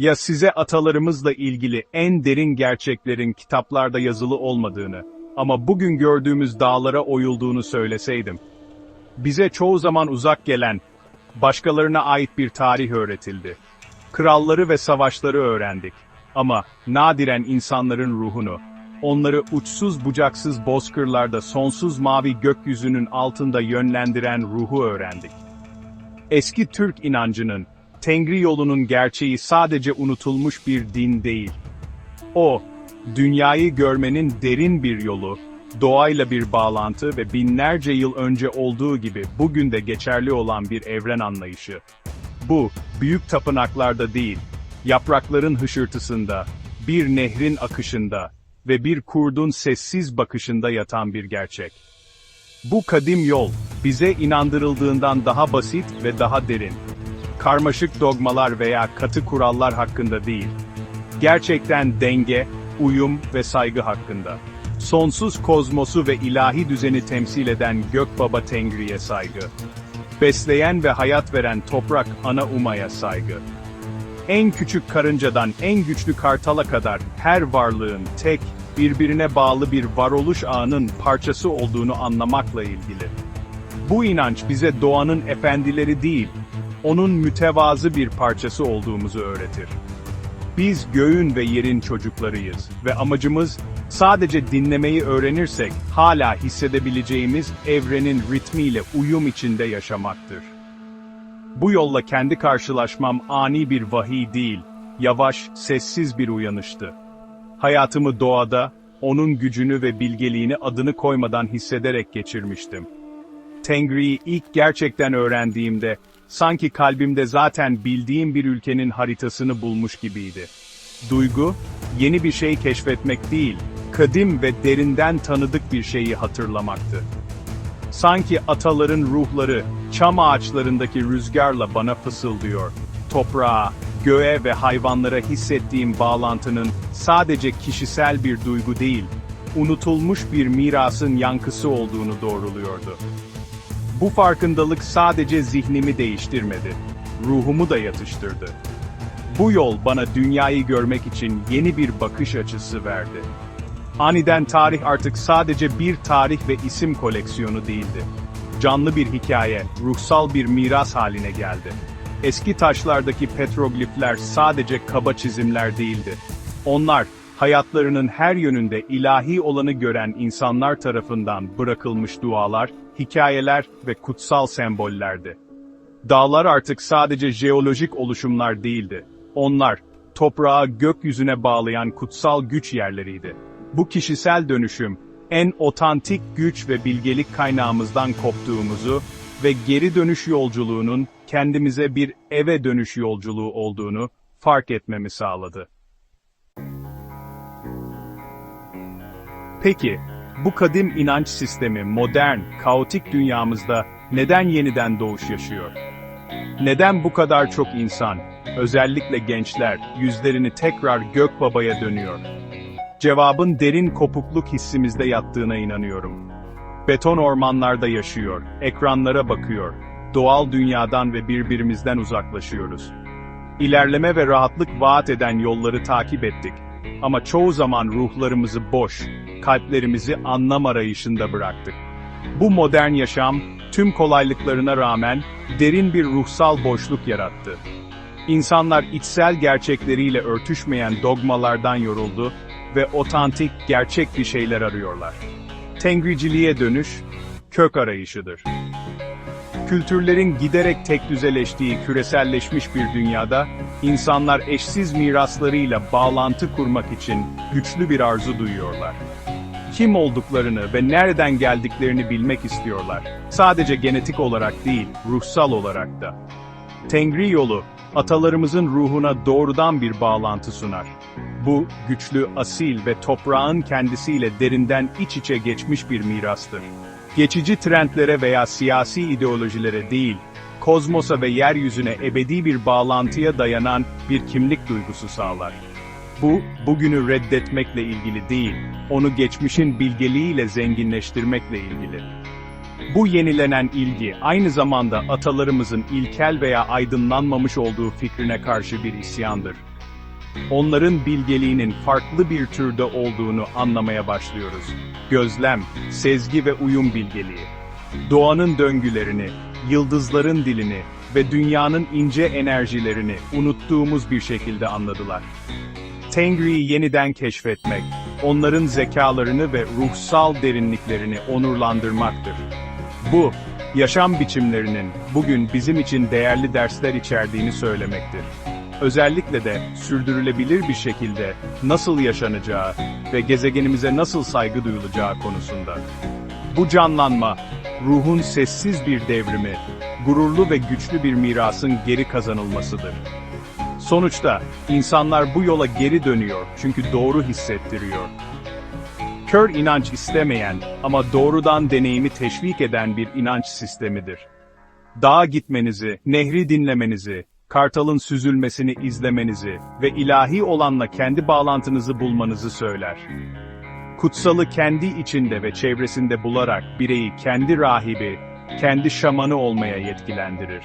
Ya size atalarımızla ilgili en derin gerçeklerin kitaplarda yazılı olmadığını ama bugün gördüğümüz dağlara oyulduğunu söyleseydim. Bize çoğu zaman uzak gelen, başkalarına ait bir tarih öğretildi. Kralları ve savaşları öğrendik. Ama nadiren insanların ruhunu, onları uçsuz bucaksız bozkırlarda sonsuz mavi gökyüzünün altında yönlendiren ruhu öğrendik. Eski Türk inancının, Tengri yolunun gerçeği sadece unutulmuş bir din değil. O, dünyayı görmenin derin bir yolu, doğayla bir bağlantı ve binlerce yıl önce olduğu gibi bugün de geçerli olan bir evren anlayışı. Bu, büyük tapınaklarda değil, yaprakların hışırtısında, bir nehrin akışında ve bir kurdun sessiz bakışında yatan bir gerçek. Bu kadim yol, bize inandırıldığından daha basit ve daha derin. Karmaşık dogmalar veya katı kurallar hakkında değil. Gerçekten denge, uyum ve saygı hakkında. Sonsuz kozmosu ve ilahi düzeni temsil eden Gökbaba Tengri'ye saygı. Besleyen ve hayat veren toprak ana umaya saygı. En küçük karıncadan en güçlü kartala kadar her varlığın tek, birbirine bağlı bir varoluş ağının parçası olduğunu anlamakla ilgili. Bu inanç bize doğanın efendileri değil, onun mütevazı bir parçası olduğumuzu öğretir. Biz göğün ve yerin çocuklarıyız ve amacımız sadece dinlemeyi öğrenirsek hala hissedebileceğimiz evrenin ritmiyle uyum içinde yaşamaktır. Bu yolla kendi karşılaşmam ani bir vahiy değil, yavaş, sessiz bir uyanıştı. Hayatımı doğada, onun gücünü ve bilgeliğini adını koymadan hissederek geçirmiştim. Tengri'yi ilk gerçekten öğrendiğimde, sanki kalbimde zaten bildiğim bir ülkenin haritasını bulmuş gibiydi. Duygu, yeni bir şey keşfetmek değil, kadim ve derinden tanıdık bir şeyi hatırlamaktı. Sanki ataların ruhları, çam ağaçlarındaki rüzgarla bana fısıldıyor. Toprağa, göğe ve hayvanlara hissettiğim bağlantının sadece kişisel bir duygu değil, unutulmuş bir mirasın yankısı olduğunu doğruluyordu. Bu farkındalık sadece zihnimi değiştirmedi, ruhumu da yatıştırdı. Bu yol bana dünyayı görmek için yeni bir bakış açısı verdi. Aniden tarih artık sadece bir tarih ve isim koleksiyonu değildi. Canlı bir hikaye, ruhsal bir miras haline geldi. Eski taşlardaki petroglifler sadece kaba çizimler değildi. Onlar, hayatlarının her yönünde ilahi olanı gören insanlar tarafından bırakılmış dualar, hikayeler ve kutsal sembollerdi. Dağlar artık sadece jeolojik oluşumlar değildi. Onlar, toprağı gökyüzüne bağlayan kutsal güç yerleriydi. Bu kişisel dönüşüm, en otantik güç ve bilgelik kaynağımızdan koptuğumuzu ve geri dönüş yolculuğunun kendimize bir eve dönüş yolculuğu olduğunu fark etmemi sağladı. Peki, bu kadim inanç sistemi modern, kaotik dünyamızda neden yeniden doğuş yaşıyor? Neden bu kadar çok insan, özellikle gençler, yüzlerini tekrar Gökbaba'ya dönüyor? Cevabın derin kopukluk hissimizde yattığına inanıyorum. Beton ormanlarda yaşıyor, ekranlara bakıyor, doğal dünyadan ve birbirimizden uzaklaşıyoruz. İlerleme ve rahatlık vaat eden yolları takip ettik. Ama çoğu zaman ruhlarımızı boş, kalplerimizi anlam arayışında bıraktık. Bu modern yaşam, tüm kolaylıklarına rağmen, derin bir ruhsal boşluk yarattı. İnsanlar içsel gerçekleriyle örtüşmeyen dogmalardan yoruldu ve otantik, gerçek bir şeyler arıyorlar. Tengriciliğe dönüş, kök arayışıdır. Kültürlerin giderek tek düzeleştiği küreselleşmiş bir dünyada, insanlar eşsiz miraslarıyla bağlantı kurmak için güçlü bir arzu duyuyorlar. Kim olduklarını ve nereden geldiklerini bilmek istiyorlar. Sadece genetik olarak değil, ruhsal olarak da. Tengri yolu, atalarımızın ruhuna doğrudan bir bağlantı sunar. Bu, güçlü, asil ve toprağın kendisiyle derinden iç içe geçmiş bir mirastır. Geçici trendlere veya siyasi ideolojilere değil, kozmosa ve yeryüzüne ebedi bir bağlantıya dayanan bir kimlik duygusu sağlar. Bu, bugünü reddetmekle ilgili değil, onu geçmişin bilgeliğiyle zenginleştirmekle ilgili. Bu yenilenen ilgi aynı zamanda atalarımızın ilkel veya aydınlanmamış olduğu fikrine karşı bir isyandır. onların bilgeliğinin farklı bir türde olduğunu anlamaya başlıyoruz. Gözlem, sezgi ve uyum bilgeliği. Doğanın döngülerini, yıldızların dilini ve dünyanın ince enerjilerini unuttuğumuz bir şekilde anladılar. Tengri'yi yeniden keşfetmek, onların zekalarını ve ruhsal derinliklerini onurlandırmaktır. Bu, yaşam biçimlerinin bugün bizim için değerli dersler içerdiğini söylemektir. Özellikle de sürdürülebilir bir şekilde nasıl yaşanacağı ve gezegenimize nasıl saygı duyulacağı konusunda. Bu canlanma, ruhun sessiz bir devrimi, gururlu ve güçlü bir mirasın geri kazanılmasıdır. Sonuçta, insanlar bu yola geri dönüyor çünkü doğru hissettiriyor. Kör inanç istemeyen ama doğrudan deneyimi teşvik eden bir inanç sistemidir. Dağa gitmenizi, nehri dinlemenizi, kartalın süzülmesini izlemenizi ve ilahi olanla kendi bağlantınızı bulmanızı söyler. Kutsalı kendi içinde ve çevresinde bularak bireyi kendi rahibi, kendi şamanı olmaya yetkilendirir.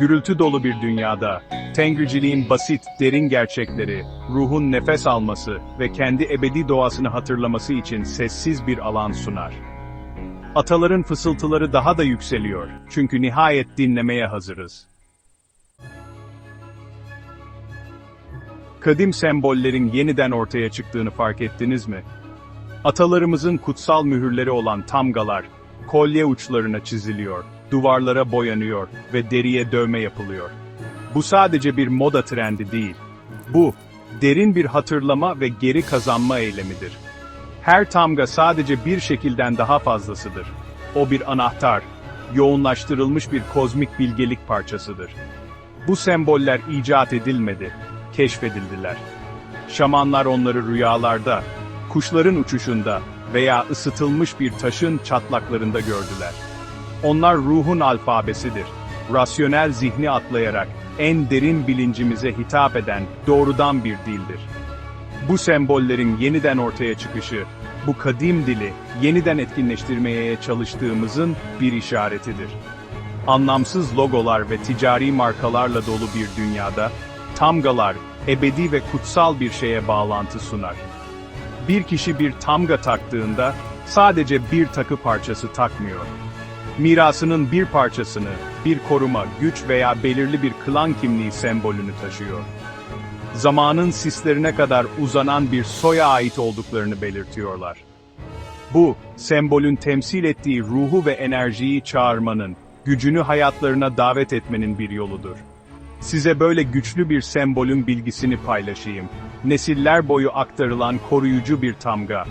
Gürültü dolu bir dünyada, Tengriciliğin basit, derin gerçekleri, ruhun nefes alması ve kendi ebedi doğasını hatırlaması için sessiz bir alan sunar. Ataların fısıltıları daha da yükseliyor, çünkü nihayet dinlemeye hazırız. Kadim sembollerin yeniden ortaya çıktığını fark ettiniz mi? Atalarımızın kutsal mühürleri olan tamgalar, kolye uçlarına çiziliyor, duvarlara boyanıyor ve deriye dövme yapılıyor. Bu sadece bir moda trendi değil. Bu, derin bir hatırlama ve geri kazanma eylemidir. Her tamga sadece bir şekilden daha fazlasıdır. O bir anahtar, yoğunlaştırılmış bir kozmik bilgelik parçasıdır. Bu semboller icat edilmedi, keşfedildiler. Şamanlar onları rüyalarda, kuşların uçuşunda veya ısıtılmış bir taşın çatlaklarında gördüler. Onlar ruhun alfabesidir. Rasyonel zihni atlayarak en derin bilincimize hitap eden doğrudan bir dildir. Bu sembollerin yeniden ortaya çıkışı, bu kadim dili yeniden etkinleştirmeye çalıştığımızın bir işaretidir. Anlamsız logolar ve ticari markalarla dolu bir dünyada, tamgalar ebedi ve kutsal bir şeye bağlantı sunar. Bir kişi bir tamga taktığında sadece bir takı parçası takmıyor. Mirasının bir parçasını, bir koruma, güç veya belirli bir klan kimliği sembolünü taşıyor. Zamanın sislerine kadar uzanan bir soya ait olduklarını belirtiyorlar. Bu, sembolün temsil ettiği ruhu ve enerjiyi çağırmanın, gücünü hayatlarına davet etmenin bir yoludur. Size böyle güçlü bir sembolün bilgisini paylaşayım. Nesiller boyu aktarılan koruyucu bir tamga.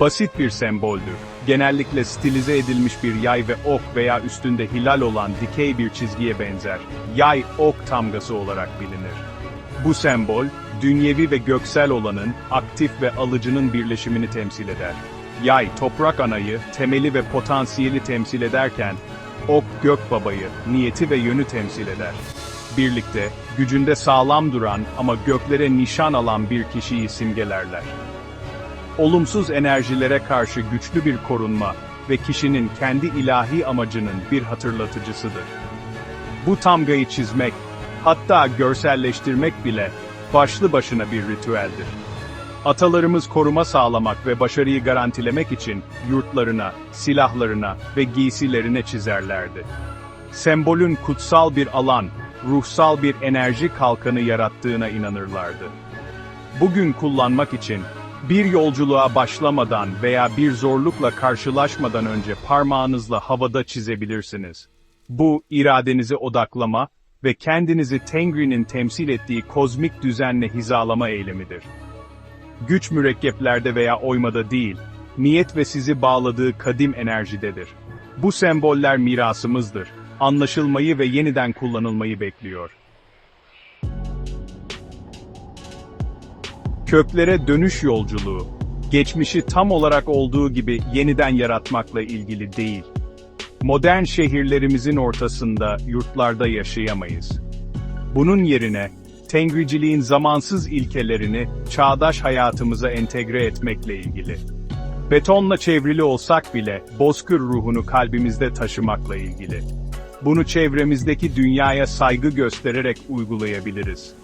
Basit bir semboldür. Genellikle stilize edilmiş bir yay ve ok veya üstünde hilal olan dikey bir çizgiye benzer. Yay, ok tamgası olarak bilinir. Bu sembol, dünyevi ve göksel olanın, aktif ve alıcının birleşimini temsil eder. Yay, toprak anayı, temeli ve potansiyeli temsil ederken, ok gök babayı, niyeti ve yönü temsil eder. Birlikte, gücünde sağlam duran ama göklere nişan alan bir kişiyi simgelerler olumsuz enerjilere karşı güçlü bir korunma ve kişinin kendi ilahi amacının bir hatırlatıcısıdır. Bu tamgayı çizmek, hatta görselleştirmek bile başlı başına bir ritüeldir. Atalarımız koruma sağlamak ve başarıyı garantilemek için yurtlarına, silahlarına ve giysilerine çizerlerdi. Sembolün kutsal bir alan, ruhsal bir enerji kalkanı yarattığına inanırlardı. Bugün kullanmak için bir yolculuğa başlamadan veya bir zorlukla karşılaşmadan önce parmağınızla havada çizebilirsiniz. Bu, iradenizi odaklama ve kendinizi Tengri'nin temsil ettiği kozmik düzenle hizalama eylemidir. Güç mürekkeplerde veya oymada değil, niyet ve sizi bağladığı kadim enerjidedir. Bu semboller mirasımızdır, anlaşılmayı ve yeniden kullanılmayı bekliyor. Köklere dönüş yolculuğu, geçmişi tam olarak olduğu gibi yeniden yaratmakla ilgili değil. Modern şehirlerimizin ortasında, yurtlarda yaşayamayız. Bunun yerine, Tengriciliğin zamansız ilkelerini çağdaş hayatımıza entegre etmekle ilgili. Betonla çevrili olsak bile, bozkır ruhunu kalbimizde taşımakla ilgili. Bunu çevremizdeki dünyaya saygı göstererek uygulayabiliriz.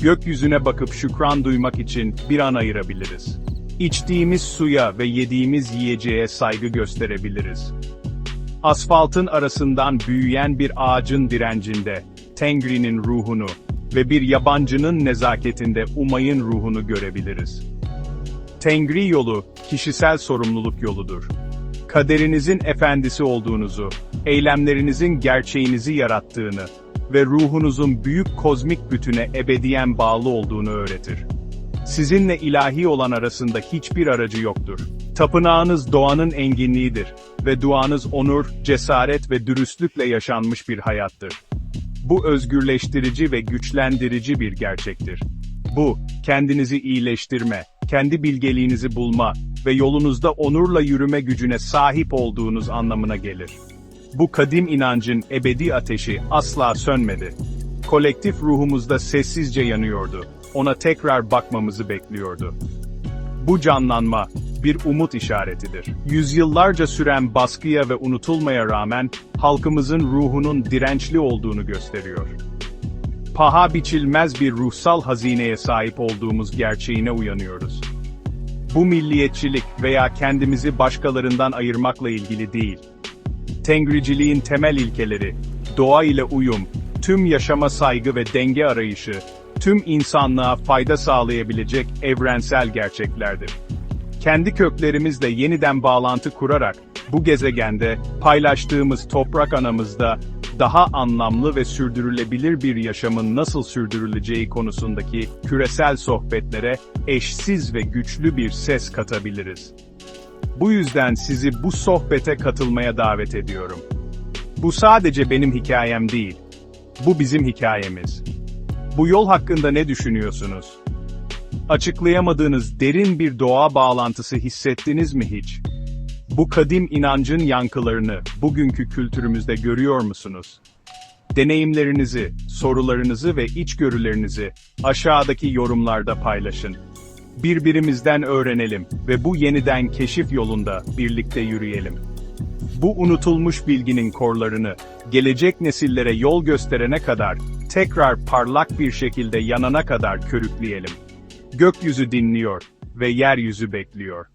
Gökyüzüne bakıp şükran duymak için bir an ayırabiliriz. İçtiğimiz suya ve yediğimiz yiyeceğe saygı gösterebiliriz. Asfaltın arasından büyüyen bir ağacın direncinde, Tengri'nin ruhunu ve bir yabancının nezaketinde Umay'ın ruhunu görebiliriz. Tengri yolu, kişisel sorumluluk yoludur. Kaderinizin efendisi olduğunuzu, eylemlerinizin gerçeğinizi yarattığını ve ruhunuzun büyük kozmik bütüne ebediyen bağlı olduğunu öğretir. Sizinle ilahi olan arasında hiçbir aracı yoktur. Tapınağınız doğanın enginliğidir ve duanız onur, cesaret ve dürüstlükle yaşanmış bir hayattır. Bu özgürleştirici ve güçlendirici bir gerçektir. Bu, kendinizi iyileştirme, kendi bilgeliğinizi bulma ve yolunuzda onurla yürüme gücüne sahip olduğunuz anlamına gelir. Bu kadim inancın ebedi ateşi asla sönmedi. Kolektif ruhumuzda sessizce yanıyordu. Ona tekrar bakmamızı bekliyordu. Bu canlanma, bir umut işaretidir. Yüzyıllarca süren baskıya ve unutulmaya rağmen, halkımızın ruhunun dirençli olduğunu gösteriyor. Paha biçilmez bir ruhsal hazineye sahip olduğumuz gerçeğine uyanıyoruz. Bu milliyetçilik veya kendimizi başkalarından ayırmakla ilgili değil. Tengriciliğin temel ilkeleri, doğa ile uyum, tüm yaşama saygı ve denge arayışı, tüm insanlığa fayda sağlayabilecek evrensel gerçeklerdir. Kendi köklerimizle yeniden bağlantı kurarak, bu gezegende, paylaştığımız toprak anamızda, daha anlamlı ve sürdürülebilir bir yaşamın nasıl sürdürüleceği konusundaki küresel sohbetlere eşsiz ve güçlü bir ses katabiliriz. Bu yüzden sizi bu sohbete katılmaya davet ediyorum. Bu sadece benim hikayem değil. Bu bizim hikayemiz. Bu yol hakkında ne düşünüyorsunuz? Açıklayamadığınız derin bir doğa bağlantısı hissettiniz mi hiç? Bu kadim inancın yankılarını bugünkü kültürümüzde görüyor musunuz? Deneyimlerinizi, sorularınızı ve içgörülerinizi aşağıdaki yorumlarda paylaşın. Birbirimizden öğrenelim ve bu yeniden keşif yolunda birlikte yürüyelim. Bu unutulmuş bilginin korlarını, gelecek nesillere yol gösterene kadar, tekrar parlak bir şekilde yanana kadar körükleyelim. Gökyüzü dinliyor ve yeryüzü bekliyor.